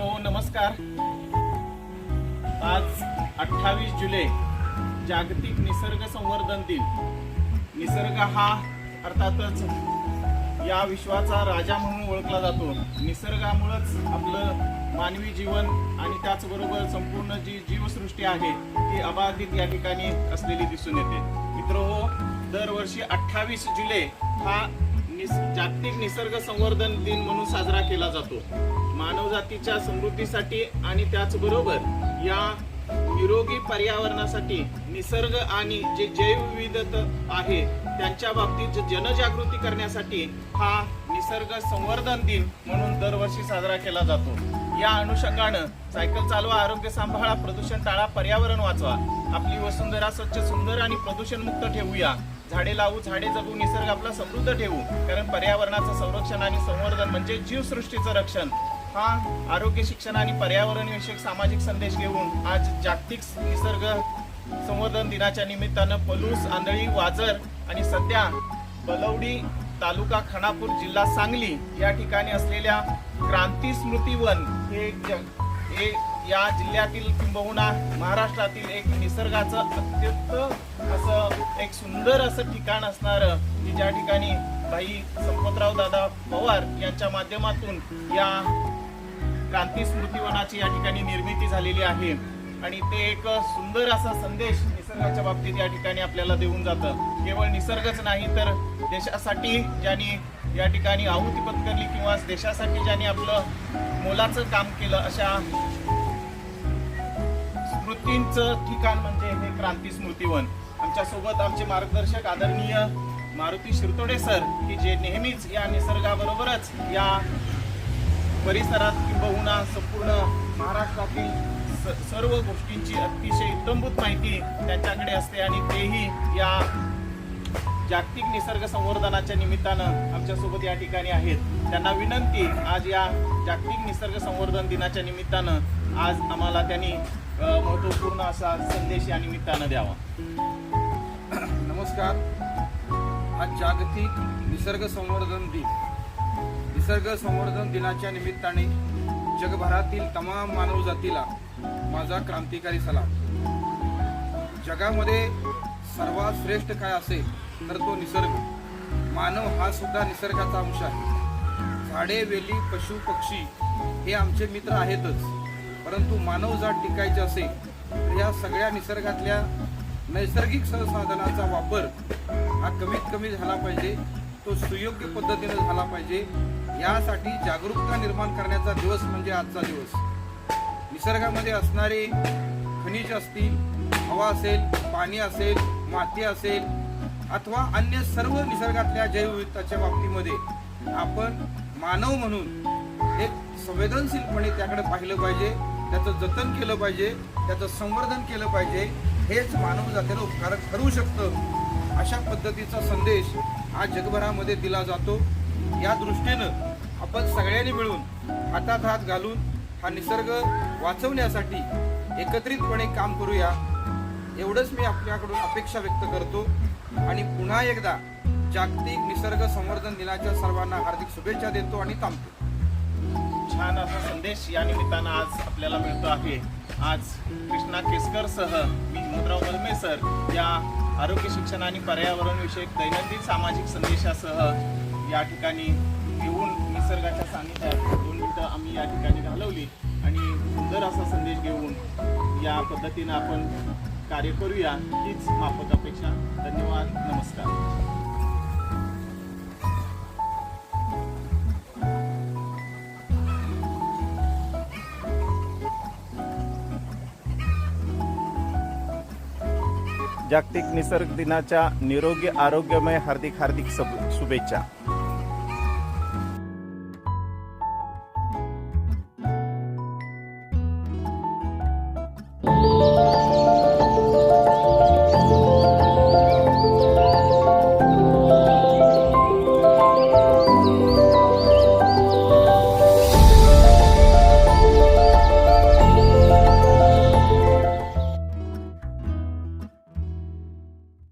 मित्र नमस्कार. आज अठ्ठावीस जुलै जागतिक निसर्ग संवर्धन दिन. निसर्ग हा अर्थातच या विश्वाचा राजा म्हणून ओळखला जातो. निसर्गामुळंच आपलं मानवी जीवन आणि त्याचबरोबर संपूर्ण जी जीवसृष्टी आहे ती अबाधित या ठिकाणी असलेली दिसून येते. मित्र हो दरवर्षी अठ्ठावीस जुलै हा निस जागतिक निसर्ग संवर्धन दिन म्हणून साजरा केला जातो. मानवजातीच्या समृद्धीसाठी आणि त्याचबरोबर या निरोगी पर्यावरणासाठी निसर्ग आणि जे जैवविविधता आहे त्यांच्या बाबतीत जनजागृती करण्यासाठी हा निसर्ग संवर्धन दिन म्हणून दरवर्षी साजरा केला जातो. या अनुषंगानं सायकल चालवा आरोग्य सांभाळा प्रदूषण टाळा पर्यावरण वाचवा. आपली वसुंधरा स्वच्छ सुंदर आणि प्रदूषण मुक्त ठेवूया. झाडे लावू झाडे जगू निसर्ग आपला समृद्ध ठेवू. कारण पर्यावरणाचं संरक्षण आणि संवर्धन म्हणजे जीवसृष्टीचं रक्षण. हा आरोग्य शिक्षण आणि पर्यावरण विषयक सामाजिक संदेश घेऊन आज जागतिक निसर्ग संवर्धन दिनाच्या निमित्तानं पलूस आंधळी वाजर आणि सध्या बलवडी तालुका खानापूर जिल्हा सांगली या ठिकाणी असलेल्या क्रांती स्मृतीवन हे ज- हे या जिल्ह्यातील किंबहुना महाराष्ट्रातील एक निसर्गाचं अत्यंत असं एक सुंदर असं ठिकाण असणारं की ज्या ठिकाणी भाई संपतराव दादा पवार यांच्या माध्यमातून या क्रांती स्मृतीवनाची या ठिकाणी निर्मिती झालेली आहे. आणि ते एक सुंदर असा संदेश निसर्गाच्या बाबतीत या ठिकाणी आपल्याला देऊन जातं. केवळ निसर्गच नाही तर देशासाठी ज्यांनी या ठिकाणी आहुती पत्करली किंवा देशासाठी ज्यांनी आपलं मोलाचं काम केलं अशा स्मृतींचं ठिकाण म्हणजे हे क्रांती स्मृतीवन. आमच्यासोबत आमचे मार्गदर्शक आदरणीय मारुती शिरतोडे सर की जे नेहमीच या निसर्गाबरोबरच या परिसरात किंबहुना संपूर्ण महाराष्ट्रातील स- सर्व गोष्टींची अतिशय इतंभूत माहिती त्यांच्याकडे असते आणि तेही या जागतिक निसर्ग संवर्धनाच्या निमित्तानं आमच्यासोबत या ठिकाणी आहेत. त्यांना विनंती आज या जागतिक निसर्ग संवर्धन दिनाच्या निमित्तानं आज आम्हाला त्यांनी अ, महत्त्वपूर्ण असा संदेश या निमित्तानं द्यावा. नमस्कार. आज जागतिक निसर्ग संवर्धन दिन. निसर्ग संवर्धन दिनाच्या निमित्ताने जगभरातील तमाम मानवजातीला माझा क्रांतिकारी सलाम. जगामध्ये सर्वात श्रेष्ठ काय असेल तर तो निसर्ग. मानव हा सुद्धा निसर्गाचा अंश आहे. झाडे वेली पशु पक्षी हे आमचे मित्र आहेतच. परंतु मानवजात टिकायचे असेल तर या सगळ्या निसर्गातल्या नैसर्गिक संसाधनाचा वापर हा कमीत कमी झाला पाहिजे. तो सुयोग्य पद्धतीने झाला पाहिजे. यासाठी जागरूकता निर्माण करण्याचा दिवस म्हणजे आजचा दिवस. निसर्गामध्ये असणारे खनिज असतील हवा असेल पाणी असेल माती असेल अथवा अन्य सर्व निसर्गातल्या जैवविविधताच्या बाबतीमध्ये आपण मानव म्हणून एक संवेदनशीलपणे त्याकडे पाहिलं पाहिजे त्याचं जतन केलं पाहिजे त्याचं संवर्धन केलं पाहिजे हेच मानव जातीला उपकारक ठरवू शकतं. अशा पद्धतीचा संदेश आज जगभरामध्ये दिला जातो. या दृष्टीनं आपण सगळ्यांनी मिळून हातात हात घालून हा निसर्ग वाचवण्यासाठी एकत्रितपणे काम करूया एवढंच मी आपल्याकडून अपेक्षा व्यक्त करतो. आणि पुन्हा एकदा जागतिक निसर्ग संवर्धन दिनाच्या सर्वांना हार्दिक शुभेच्छा देतो आणि थांबतो. छान असा संदेश या निमित्तानं आज आपल्याला मिळतो आहे. आज कृष्णा केसकर सह मी हिमंतराव सर या आरोग्य शिक्षण आणि पर्यावरण विषयक दैनंदिन सामाजिक संदेशासह या ठिकाणी येऊन निसर्गाच्या सानिध्यात दोन मिनटं आम्ही या ठिकाणी घालवली. आणि सुंदर असा संदेश घेऊन या पद्धतीनं आपण कार्य करूया. हीच माफक अपेक्षा. धन्यवाद. नमस्कार. जागतिक निसर्ग दिनाच्या निरोगी आरोग्यमय हार्दिक हार्दिक शुभेच्छा.